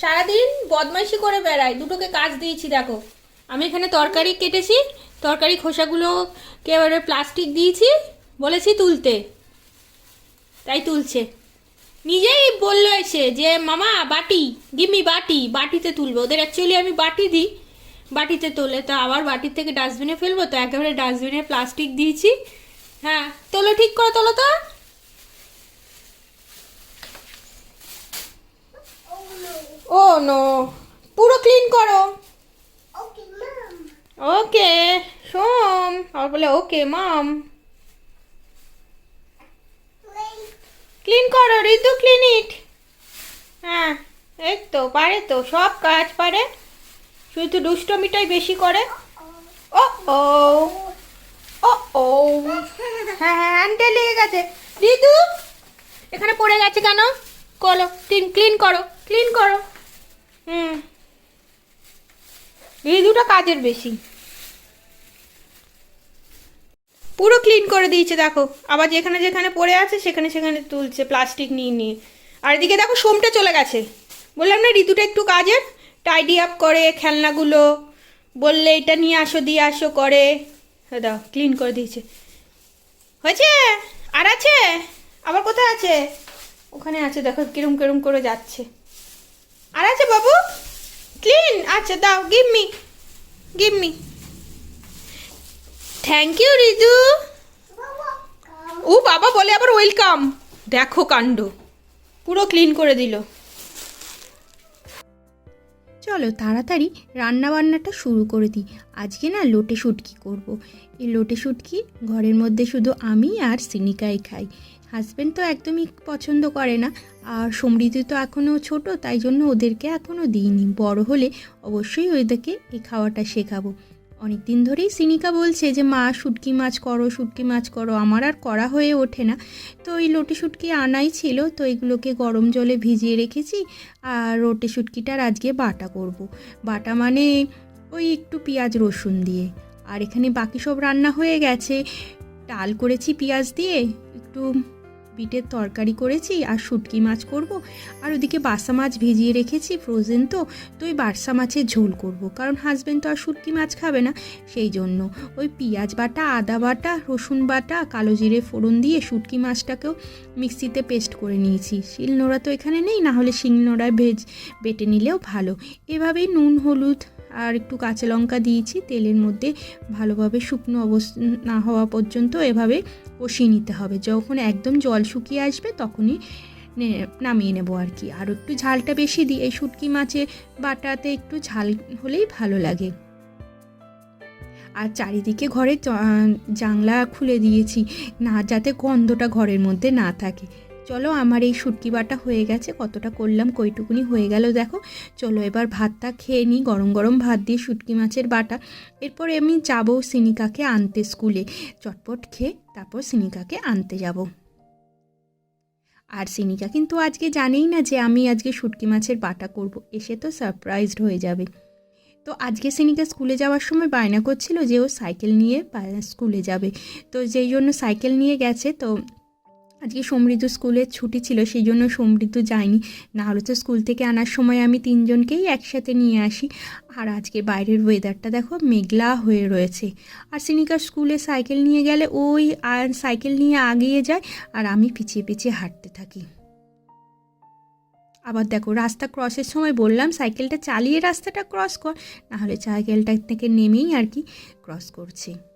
সারাদিন বদমাইশি করে বেড়ায়। দুটোকে কাজ দিয়েছি, দেখো। আমি এখানে তরকারি কেটেছি, তরকারি খোসাগুলোকে এবারে প্লাস্টিক দিয়েছি, বলেছি তুলতে। তাই তুলছে। নিজেই বলল এসে যে, মামা, বাটি গিমি বাটি, বাটিতে তুলবো। ওদের অ্যাকচুয়ালি আমি বাটি দিই, বাটিতে তোলে। তো আবার বাটির থেকে ডাস্টবিনে ফেলব, তো একেবারে ডাস্টবিনে প্লাস্টিক দিয়েছি। হ্যাঁ তোলো, ঠিক করে তোলো তো। ও নো পুরো ক্লিন করো। ওকে সোম। আর বলে ওকে মাম ক্লিন করো ঋতু ক্লিন ইট হ্যাঁ এই তো পারে তো সব কাজ পারে। শুধু দুষ্টমিটাই বেশি করে। ও ও ও ও হ্যাঁ হ্যাঁ হ্যান্ডেল লেগে গেছে। ঋতু এখানে পড়ে গেছে কেন? করো ক্লিন ক্লিন করো ক্লিন করো। হুম। ঋতুটা কাজের বেশি। পুরো ক্লিন করে দিয়েছে, দেখো। আবার যেখানে যেখানে পড়ে আছে, সেখানে সেখানে তুলছে প্লাস্টিক নিয়ে নিয়ে। আর এদিকে দেখো, সোমটা চলে গেছে। বললাম না, ঋতুটা একটু কাজের? টাইডি আপ করে, খেলনাগুলো বললে, এটা নিয়ে আসো, দিয়ে আসো, করে। হ্যাঁ দাও ক্লিন করে দিয়েছে। হয়েছে? আর আছে? আবার কোথায় আছে? ওখানে আছে, দেখো, কিরম কিরম করে যাচ্ছে। আর আছে বাবু? ক্লিন আচ্ছা দাও give me give me thank you Riju ও বাবা, বলে আবার ওয়েলকাম দেখো কাণ্ড। পুরো ক্লিন করে দিল। চলো, তাড়াতাড়ি রান্না বান্নাটা শুরু করে দিই। আজকে না লোটে শুটকি করব। এই লোটে শুটকি ঘরের মধ্যে শুধু আমি আর সিনিকাই খাই। হাজব্যান্ড তো একদমই পছন্দ করে না। আর সমৃদ্ধি তো এখনও ছোট, তাই জন্য ওদেরকে এখনও দিইনি। বড় হলে অবশ্যই ওদেরকে এই খাওয়াটা শেখাবো। অনেক দিন ধরেই সিনিকা বলছে যে, মা, শুটকি মাছ করো, শুটকি মাছ করো। আমার আর করা হয়ে ওঠে না। তো এই লোটে শুটকি আনাই ছিল, তো এগুলোকে গরম জলে ভিজিয়ে রেখেছি। আর লোটে শুটকিটার আজকে বাটা করব। বাটা মানে ওই একটু পেঁয়াজ, রসুন দিয়ে। আর এখানে বাকি সব রান্না হয়ে গেছে। ডাল করেছি পেঁয়াজ দিয়ে, একটু বিটের তরকারি করেছি আর শুটকি মাছ করব। আর ওদিকে বাসা মাছ ভিজিয়ে রেখেছি ফ্রোজেন তো। তো ওই বাসা মাছের ঝোল করব। কারণ হাজব্যান্ড তো আর শুটকি মাছ খাবে না, সেই জন্য। ওই পেঁয়াজ বাটা, আদা বাটা, রসুন বাটা, কালো জিরে ফোড়ন দিয়ে শুটকি মাছটাকেও মিক্সিতে পেস্ট করে নিয়েছি। শিলনোড়া তো এখানে নেই, না হলে শিলনোড়ায় ভেজ বেটে নিলেও ভালো। এভাবেই নুন, হলুদ আর একটু কাঁচা লঙ্কা দিয়েছি, তেলের মধ্যে ভালোভাবে শুকনো অবস্থা না হওয়া পর্যন্ত এভাবে কষিয়ে নিতে হবে। যখন একদম জল শুকিয়ে আসবে তখনই নামিয়ে নেব আর কি। আর একটু ঝালটা বেশি দিই, এই শুটকি মাছে বাটাতে একটু ঝাল হলেই ভালো লাগে। আর চারিদিকে ঘরে জানলা খুলে দিয়েছি, না যাতে গন্ধটা ঘরের মধ্যে না থাকে। চলো আমার এই শুটকি বাটা হয়ে গেছে, কতটা করলাম কইটুকুনি হয়ে গেল, দেখো। চলো এবার ভাতটা খেয়ে নিই, গরম গরম ভাত দিয়ে শুটকি মাছের বাটা। এরপর আমি যাব সিনিকাকে আনতে স্কুলে। চটপট খেয়ে তারপর সিনিকাকে আনতে যাব। আর সিনিকা কিন্তু আজকে জানেই না যে আমি আজকে শুটকি মাছের বাটা করব, এসে তো সারপ্রাইজড হয়ে যাবে। তো আজকে সিনিকা স্কুলে যাওয়ার সময় বায়না করছিল যে ও সাইকেল নিয়ে স্কুলে যাবে। তো যেই জন্য সাইকেল নিয়ে গেছে, তো আজকে সমৃদ্ধ স্কুলের ছুটি ছিল, সেই জন্য সমৃদ্ধ যায়নি না হলে তো স্কুল থেকে আনার সময় আমি তিনজনকেই একসাথে নিয়ে আসি। আর আজকে বাইরের ওয়েদারটা দেখো, মেঘলা হয়ে রয়েছে। আর সিনিকা স্কুলে সাইকেল নিয়ে গেলে ওই আর সাইকেল নিয়ে আগিয়ে যায় আর আমি পিছিয়ে পিছিয়ে হাঁটতে থাকি। আবার দেখো, রাস্তা ক্রসের সময় বললাম, সাইকেলটা চালিয়ে রাস্তাটা ক্রস কর। নাহলে সাইকেলটা থেকে নেমেই আর কি ক্রস করছে।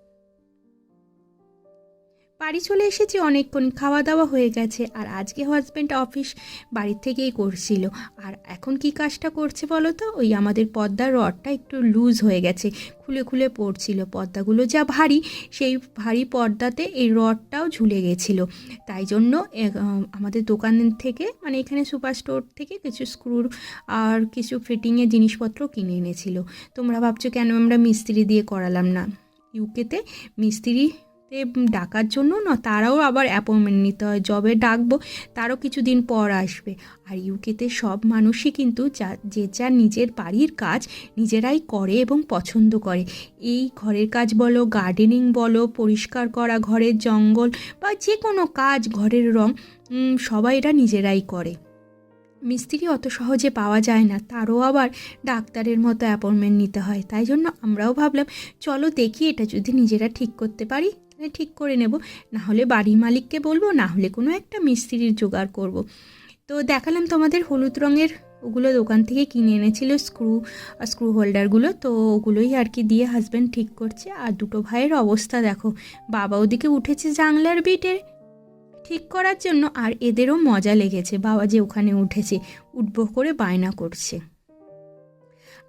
বাড়ি চলে এসেছি, অনেকক্ষণ খাওয়া দাওয়া হয়ে গেছে। আর আজকে হাজব্যান্ড অফিস বাড়ির থেকেই করছিল। আর এখন কি কাজটা করছে বলো তো? ওই আমাদের পর্দার রডটা একটু লুজ হয়ে গেছে, খুলে খুলে পড়ছিল। পর্দাগুলো যা ভারী, সেই ভারী পর্দাতে এই রডটাও ঝুলে গেছিল। তাই জন্য আমাদের দোকান থেকে মানে এখানে সুপার স্টোর থেকে কিছু স্ক্রুর আর কিছু ফিটিংয়ের জিনিসপত্র কিনে এনেছিল। তোমরা ভাবছ কেন আমরা মিস্ত্রি দিয়ে করালাম না? ইউকেতে মিস্ত্রি ডাকার জন্য না তারাও আবার অ্যাপয়েন্টমেন্ট নিতে হয় জবে ডাকবো, তারও কিছুদিন পর আসবে। আর ইউকেতে সব মানুষই কিন্তু যা, যে যার নিজের বাড়ির কাজ নিজেরাই করে এবং পছন্দ করে। এই ঘরের কাজ বলো গার্ডেনিং বলো, পরিষ্কার করা, ঘরের জঙ্গল বা যে কোনো কাজ, ঘরের রং সবাই এরা নিজেরাই করে। মিস্ত্রি অত সহজে পাওয়া যায় না, তারও আবার ডাক্তারের মতো অ্যাপয়েন্টমেন্ট নিতে হয়। তাই জন্য আমরাও ভাবলাম, চলো দেখি এটা যদি নিজেরা ঠিক করতে পারি। ঠিক করে নেব। না হলে বাড়ির মালিককে বলব না হলে কোনো একটা মিস্ত্রির জোগাড় করব। তো দেখালাম তোমাদের হলুদ রঙের ওগুলো দোকান থেকে কিনে এনেছিল স্ক্রু স্ক্রু হোল্ডারগুলো। তো ওগুলোই আর কি দিয়ে হাজব্যান্ড ঠিক করছে। আর দুটো ভাইয়ের অবস্থা দেখো, বাবা ওদিকে উঠেছে জাংলার বিটে ঠিক করার জন্য, আর এদেরও মজা লেগেছে। বাবা যে ওখানে উঠেছে, উঠবো করে বায়না করছে।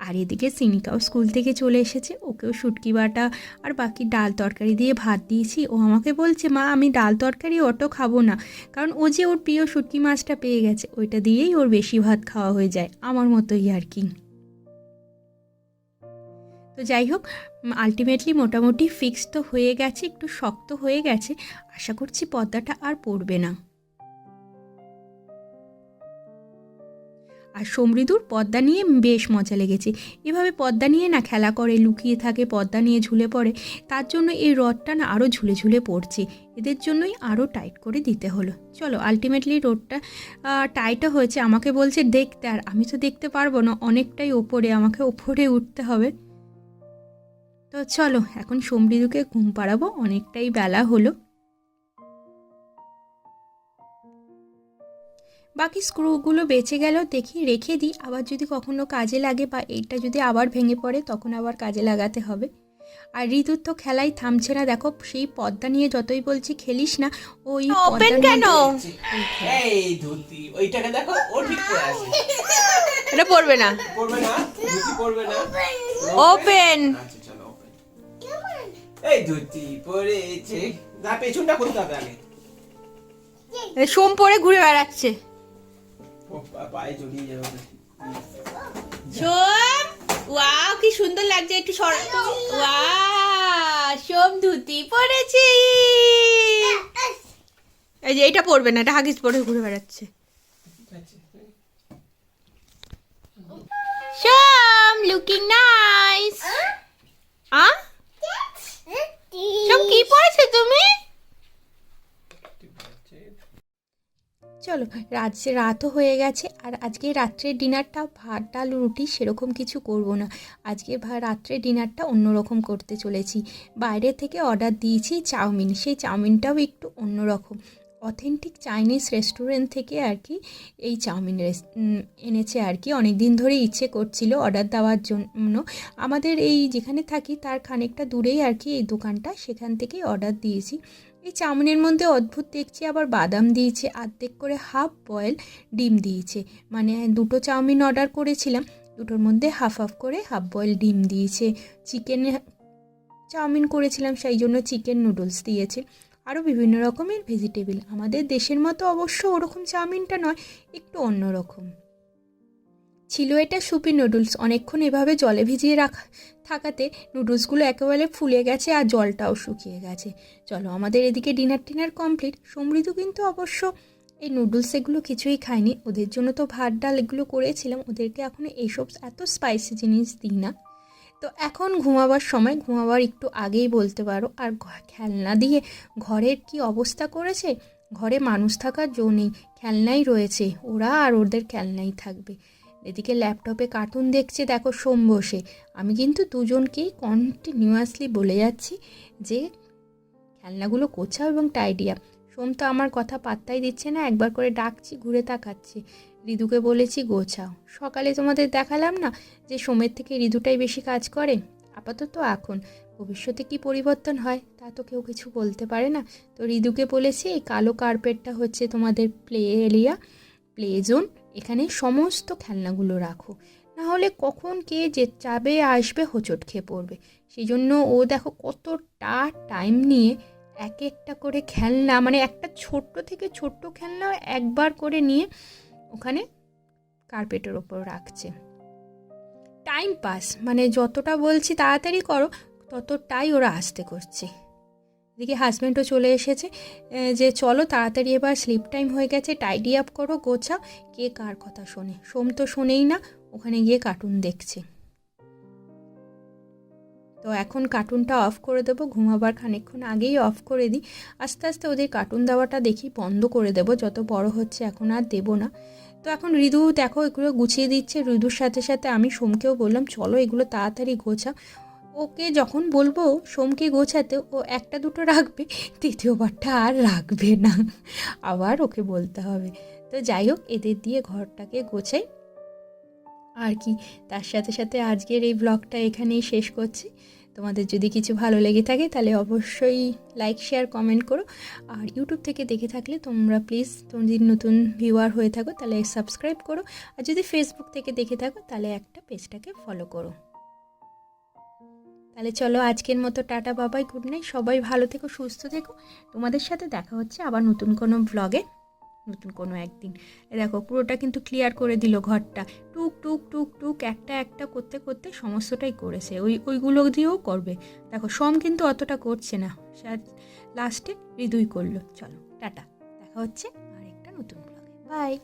আর এদিকে সিনিকাও স্কুল থেকে চলে এসেছে। ওকেও শুটকি বাটা আর বাকি ডাল তরকারি দিয়ে ভাত দিয়েছি। ও আমাকে বলছে, মা, আমি ডাল তরকারি, অটো খাব না। কারণ ও যে ওর প্রিয় শুটকি মাছটা পেয়ে গেছে, ওইটা দিয়েই ওর বেশি ভাত খাওয়া হয়ে যায়, আমার মতোই আর কি। তো যাই হোক আলটিমেটলি মোটামুটি ফিক্স তো হয়ে গেছে, একটু শক্ত হয়ে গেছে। আশা করছি পর্দাটা আর পড়বে না। আর সমৃদুর পদ্মা নিয়ে বেশ মজা লেগেছে। এভাবে পদ্মা নিয়ে না খেলা করে, লুকিয়ে থাকে, পদ্মা নিয়ে ঝুলে পড়ে, তার জন্য এই রডটা না আরও ঝুলে ঝুলে পড়ছে। এদের জন্যই আরও টাইট করে দিতে হলো। চলো আলটিমেটলি রোডটা টাইটও হয়েছে। আমাকে বলছে, দেখতে আর আমি তো দেখতে পারব না, অনেকটাই ওপরে, আমাকে ওপরে উঠতে হবে। তো চলো, এখন সমৃদুকে ঘুম পাড়াবো, অনেকটাই বেলা হলো। বাকি স্ক্রুগুলো বেঁচে গেল দেখি রেখে দিই। আবার যদি কখনো কাজে লাগে বা এইটা যদি আবার ভেঙে পড়ে তখন আবার কাজে লাগাতে হবে। আর ঋতুর তো খেলাই থামছে না দেখো সেই পর্দা নিয়ে যতই বলছি খেলিস না ওই ওপেন কেন? এই ধুতি ওইটাকে দেখো ও ঠিক করে আছে। এটা পড়বে না। পড়বে না? ধুতি পড়বে না? ওপেন আচ্ছা এই ধুতি পড়েছে না পেছনটা খুলতে হবে আগে। সোম পরে ঘুরে বেড়াচ্ছে। পায়ে জড়িয়ে যাবে সোম ওয়াও কি সুন্দর লাগছে একটু সর ওয়াও সোম ধুতি পরেছি। এই যে এটা পরবে না এটা হাগিস পরে ঘুরে বেড়াচ্ছে। সোম লুকিং নাইস আ? সোম কি পরেছো তুমি? চলো, রাত রাতও হয়ে গেছে আর আজকে রাত্রের ডিনারটা ভাত, ডাল, রুটি সেরকম কিছু করব না। আজকে রাত্রের ডিনারটা অন্যরকম করতে চলেছি। বাইরে থেকে অর্ডার দিয়েছি চাউমিন, সেই চাউমিনটাও একটু অন্যরকম। অথেন্টিক চাইনিজ রেস্টুরেন্ট থেকে আর কি এই চাউমিন এনেছে আর কি। অনেক দিন ধরে ইচ্ছে করছিল অর্ডার দেওয়ার জন্য। আমাদের এই যেখানে থাকি তার খানিকটা দূরেই আর কি এই দোকানটা, সেখান থেকেই অর্ডার দিয়েছি। এই চাউমিনের মধ্যে অদ্ভুত দেখছি, আবার বাদাম দিয়েছে, আর্ধেক করে হাফ বয়েল ডিম দিয়েছে। মানে দুটো চাউমিন অর্ডার করেছিলাম, দুটোর মধ্যে হাফ হাফ করে হাফ বয়েল ডিম দিয়েছে। চিকেন চাউমিন করেছিলাম, সেই জন্য চিকেন নুডলস দিয়েছে। আরও বিভিন্ন রকমের ভেজিটেবল। আমাদের দেশের মতো অবশ্য ওরকম চাউমিনটা নয়, একটু অন্যরকম ছিল এটা সুপি নুডলস। অনেকক্ষণ এভাবে জলে ভিজিয়ে রাখা থাকাতে নুডলসগুলো একেবারে ফুলে গেছে আর জলটাও শুকিয়ে গেছে। চলো, আমাদের এদিকে ডিনার টিনার কমপ্লিট। সমৃদ্ধ কিন্তু অবশ্য এই নুডলস এগুলো কিছুই খায়নি। ওদের জন্য তো ভাত, ডাল এগুলো করেছিলাম। ওদেরকে এখন এইসব এত স্পাইসি জিনিস দিই না। তো এখন ঘুমাবার সময়, ঘুমাবার একটু আগেই বলতে পারো। আর খেলনা দিয়ে ঘরের কি অবস্থা করেছে? ঘরে মানুষ থাকার জো নেই, খেলনাই রয়েছে। ওরা আর ওদের খেলনাই থাকবে। এদিকে ল্যাপটপে কার্টুন দেখছে, দেখো সোম বসে। আমি কিন্তু দুজনকেই কন্টিনিউয়াসলি বলে যাচ্ছি যে, খেলনাগুলো গোছাও এবং টাইডিয়া সোম তো আমার কথা পাত্তাই দিচ্ছে না, একবার করে ডাকছি, ঘুরে তাকাচ্ছি। ঋতুকে বলেছি, গোছাও। সকালে তোমাদের দেখালাম না যে সোমের থেকে ঋতুটাই বেশি কাজ করে? আপাতত এখন। ভবিষ্যতে কি পরিবর্তন হয়, তা তো কেউ কিছু বলতে পারে না। তো ঋতুকে বলেছি, এই কালো কার্পেটটা হচ্ছে তোমাদের প্লে এরিয়া প্লে জোন এখানে সমস্ত খেলনাগুলো রাখো। না হলে কখন কে যে যাবে আসবে হোঁচট খেয়ে পড়বে। সেই জন্য ও দেখো কতটা টাইম নিয়ে এক একটা করে খেলনা মানে একটা ছোট্ট থেকে ছোট্ট খেলনা একবার করে নিয়ে ওখানে কার্পেটের ওপর রাখছে। টাইম পাস মানে যতটা বলছি তাড়াতাড়ি করো, ততটাই ওরা আসতে করছে। এদিকে হাজব্যান্ডও চলে এসেছে। যে চলো তাড়াতাড়ি এবার স্লিপ টাইম হয়ে গেছে টাইডি আপ করো, গোছাও। কে কার কথা শোনে? সোম তো শোনেই না, ওখানে গিয়ে কার্টুন দেখছে। তো এখন কার্টুনটা অফ করে দেবো, ঘুমাবার খানিকক্ষণ আগেই অফ করে দিই। আস্তে আস্তে ওদের কার্টুন দেওয়াটা দেখি বন্ধ করে দেবো, যত বড় হচ্ছে এখন আর দেবো না। তো এখন ঋদু দেখো, এগুলো গুছিয়ে দিচ্ছে। ঋদুর সাথে সাথে আমি সোমকেও বললাম, চলো এগুলো তাড়াতাড়ি গোছা ওকে যখন বলব, সোমকে গোছাতে ও একটা দুটো রাখবে, তৃতীয়বারটা আর রাখবে না। আবার ওকে বলতে হবে। তো যাই হোক, এদের দিয়ে ঘরটাকে গোছাই। আর কি, তার সাথে সাথে আজকের এই ব্লগটা এখানেই শেষ করছি। তোমাদের যদি কিছু ভালো লেগে থাকে, তাহলে অবশ্যই লাইক শেয়ার কমেন্ট করো। আর ইউটিউব থেকে দেখে থাকলে তোমরা প্লিজ তোমরা যদি নতুন ভিউয়ার হয়ে থাকো, তাহলে সাবস্ক্রাইব করো। আর যদি ফেসবুক থেকে দেখে থাকো, তাহলে একটা পেজটাকে ফলো করো। তাহলে চলো আজকের মতো টাটা, বাবাই গুড নাইট সবাই ভালো থেকো, সুস্থ থেকো। তোমাদের সাথে দেখা হচ্ছে আবার নতুন কোনো ব্লগে নতুন কোনো একদিন। দেখো, পুরোটা কিন্তু ক্লিয়ার করে দিল ঘরটা। টুক টুক টুক টুক, একটা একটা করতে করতে সমস্তটাই করেছে। ওই, ওইগুলো দিয়েও করবে। দেখো, সম কিন্তু অতটা করছে না। লাস্টে হৃদয় করল। চলো, টাটা। দেখা হচ্ছে আর একটা নতুন ব্লগে বাই